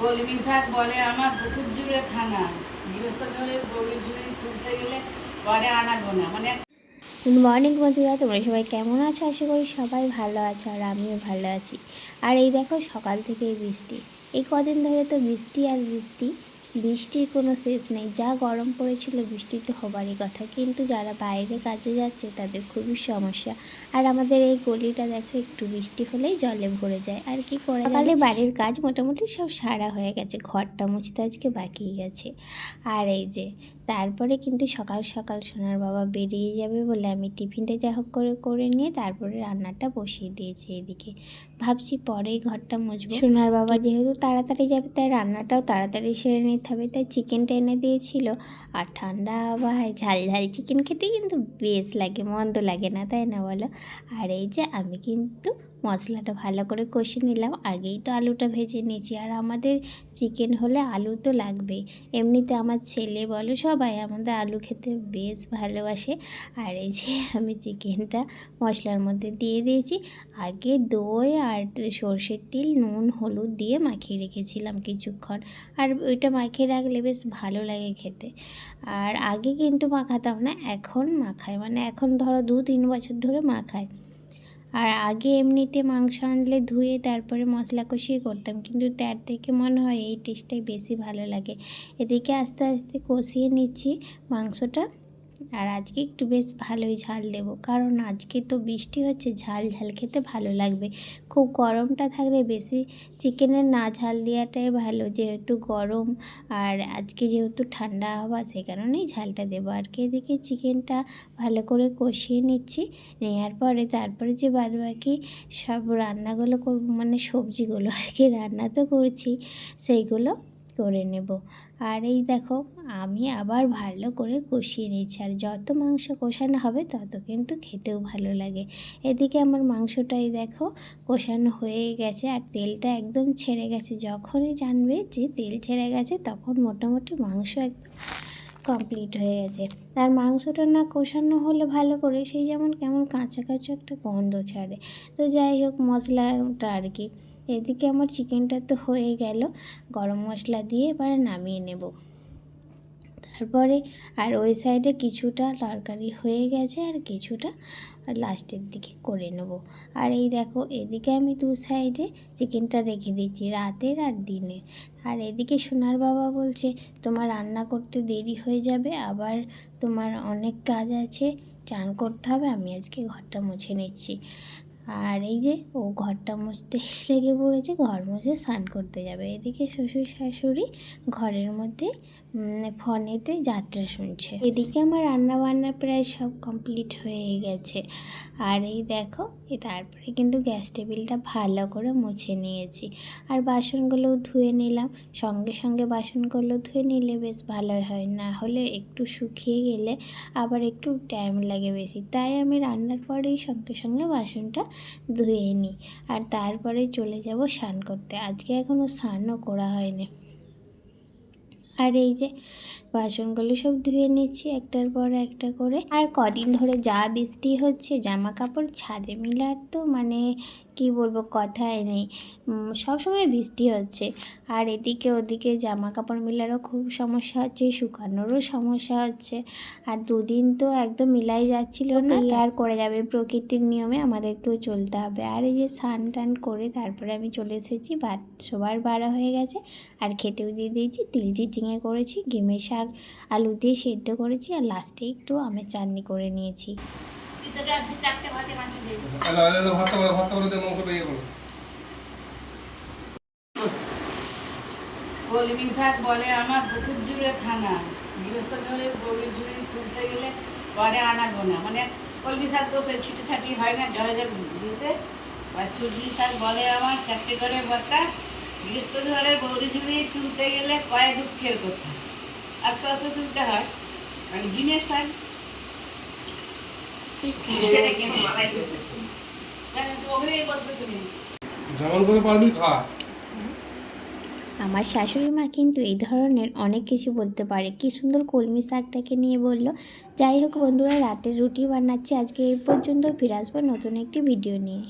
বলে আমার জুড়ে গেলে পরে মানে গুড মর্নিং বন্ধুরা, তোমরা সবাই কেমন আছো? আশা করি সবাই ভালো আছে আর আমিও ভালো আছি। আর এই দেখো সকাল থেকে বৃষ্টি। এই কদিন ধরে তো বৃষ্টি আর বৃষ্টি। বৃষ্টির কোনো শেষ নেই। যা গরম পড়েছিল বৃষ্টি তো হবারই কথা। কিন্তু যারা বাইরে কাজে যাচ্ছে, তাদের খুবই সমস্যা। আর আমাদের এই গলিটা দেখো, একটু বৃষ্টি হলেই জলে ভরে যায়। আর কি করে তাহলে বাড়ির কাজ মোটামুটি সব সারা হয়ে গেছে। ঘরটা মুছতে আজকে বাকি গেছে। আর এই যে, তারপরে কিন্তু সকাল সকাল সোনার বাবা বেরিয়ে যাবে বলে আমি টিফিনটা যা হোক করে করে নিয়ে তারপরে রান্নাটা বসিয়ে দিয়েছি এদিকে। ভাবছি পরে ঘরটা মুছবো। সোনার বাবা যেহেতু তাড়াতাড়ি যাবে তাই রান্নাটাও তাড়াতাড়ি সেরে নিতে হবে। তাই চিকেনটা এনে দিয়েছিল। আর ঠান্ডা আবহাওয়ায় ঝাল ঝাল চিকেন খেতে কিন্তু বেশ লাগে মন্দ লাগে না তাই না বলো? আর এই যে আমি কিন্তু মশলাটা ভালো করে কষে নিলাম। আগেই তো আলুটা ভেজে নিয়েছি। আর আমাদের চিকেন হলে আলু তো লাগবেই। এমনিতে আমার ছেলে বলো সবাই আমাদের আলু খেতে বেশ ভালোবাসে। আর এই যে আমি চিকেনটা মশলার মধ্যে দিয়ে দিয়েছি। আগে দই আর সর্ষের তেল, নুন, হলুদ দিয়ে মাখিয়ে রেখেছিলাম কিছুক্ষণ। আর ওইটা মাখিয়ে রাখলে বেশ ভালো লাগে খেতে। আর আগে কিন্তু মাখাতাম না, এখন মাখায়। মানে এখন ধরো দু তিন বছর ধরে মাখায়। আর আগে এমনিতে মাংস আনলে ধুয়ে তারপরে মশলা কষিয়ে করতাম, কিন্তু তার থেকে মনে হয় এই টেস্টটাই বেশি ভালো লাগে। এদিকে আস্তে আস্তে কষিয়ে নিচ্ছি মাংসটা। আর আজকে একটু বেশ ভালোই ঝাল দেবো। কারণ আজকে তো বৃষ্টি হচ্ছে, ঝাল ঝাল খেতে ভালো লাগবে। খুব গরমটা থাকলে বেশি চিকেনের না ঝাল দেওয়াটাই ভালো। যেহেতু গরম আর আজকে যেহেতু ঠান্ডা হওয়া, সে কারণেই ঝালটা দেবো। আর কি এদিকে চিকেনটা ভালো করে কষিয়ে নিচ্ছি, নেওয়ার পরে তারপরে যে বাদ বাকি সব রান্নাগুলো করব মানে সবজিগুলো আর কি রান্না তো করছি, সেইগুলো করে নেব। আর এই দেখো, আমি আবার ভালো করে কষিয়ে নিচ্ছি। আর যত মাংস কষানো হবে, তত কিন্তু খেতেও ভালো লাগে। এদিকে আমার মাংসটাই দেখো, কষানো হয়ে গেছে। আর তেলটা একদম ছেড়ে গেছে। যখনই জানবে যে তেল ছেড়ে গেছে, তখন মোটামুটি মাংস একদম কমপ্লিট হয়ে গেছে। আর মাংসটা না কষানো হলে ভালো করে সেই যেমন কেমন কাঁচা কাঁচা একটা গন্ধ ছাড়ে। তো যাই হোক, মশলাটা আর কি। এদিকে আমার চিকেনটা তো হয়ে গেল। গরম মশলা দিয়ে এবার নামিয়ে নেব। তারপরে আর ওই সাইডে কিছুটা তরকারি হয়ে গেছে আর কিছুটা লাস্টের দিকে করে নেব। আর এই দেখো, এদিকে আমি দু সাইডে চিকেনটা রেখে দিচ্ছি, রাতের আর দিনের। আর এদিকে সোনার বাবা বলছে, তোমার রান্না করতে দেরি হয়ে যাবে, আবার তোমার অনেক কাজ আছে, চান করতে হবে, আমি আজকে ঘরটা মুছে নিচ্ছি। আর এই যে ও ঘরটা মুছতে লেগে পড়েছে, ঘর মুছে স্নান করতে যাবে। এদিকে শ্বশুর শাশুড়ি ঘরের মধ্যে ফোনেতে যাত্রা শুনছে। এদিকে আমার রান্না বান্না প্রায় সব কমপ্লিট হয়ে গেছে। আর এই দেখো তারপরে কিন্তু গ্যাস টেবিলটা ভালো করে মুছে নিয়েছি। আর বাসনগুলোও ধুয়ে নিলাম। সঙ্গে সঙ্গে বাসনগুলো ধুয়ে নিলে বেশ ভালোই হয়। না হলে একটু শুকিয়ে গেলে আবার একটু টাইম লাগে বেশি। তাই আমি রান্নার পরেই সঙ্গে সঙ্গে বাসনটা ধুয়ে নিই। আর তারপরে চলে যাব স্নান করতে। আজকে এখনও স্নানও করা হয়নি। আর এই যে বাসনগুলো সব ধুয়ে নিচ্ছি একটার পর একটা করে। আর কদিন ধরে যা বৃষ্টি হচ্ছে জামা কাপড় ছাদে মিলার তো মানে কি বলব কথাই নেই। সবসময় বৃষ্টি হচ্ছে। আর এদিকে ওদিকে জামা কাপড় মিলারও খুব সমস্যা হচ্ছে শুকানোরও সমস্যা হচ্ছে। আর দুদিন তো একদম মিলাই যাচ্ছিল না। আর করে যাবে? প্রকৃতির নিয়মে আমাদেরকেও চলতে হবে। আর এই যে স্নান টান করে তারপরে আমি চলে এসেছি ভাত সবার বাড়া হয়ে গেছে। আর খেতেও দিয়ে দিয়েছি তিল চিচিঙে করেছি গেমে শাক আলু দিয়ে সেদ্ধ করেছি আর লাস্টে একটু আমের চাটনি করে নিয়েছি। ভিতরে আজকে চারটে ভাতে মাখিয়ে দিয়ে দেবো। আলো আলো আলো বলো ভাতটা বলো মাংসটা ইয়ে করো কলমি শাক বলে আমার জুড়ে খানা। গৃহস্থ ঘরে তুলতে গেলে পরে আনা গোনা মানে কলমি শাক তো সে ছিটে ছাটি হয় না জলে জল দিতে। আর শাক বলে আমার চারটে করে গৃহস্থ ঘরের বৌরি ঝুড়ি তুলতে গেলে কয় দুঃখের কথা আস্তে আস্তে তুলতে হয়। মানে ডিমের শাক হ্যাঁ, তো ওখানেই বসবে তুমি আমার শাশুড়ি মা কিন্তু এই ধরনের অনেক কিছু বলতে পারে। কি সুন্দর কলমি শাকটাকে নিয়ে বলল। যাই হোক বন্ধুরা, রাতের রুটি বানাচ্ছি। আজকে এই পর্যন্ত ফিরে আসব নতুন একটি ভিডিও নিয়ে।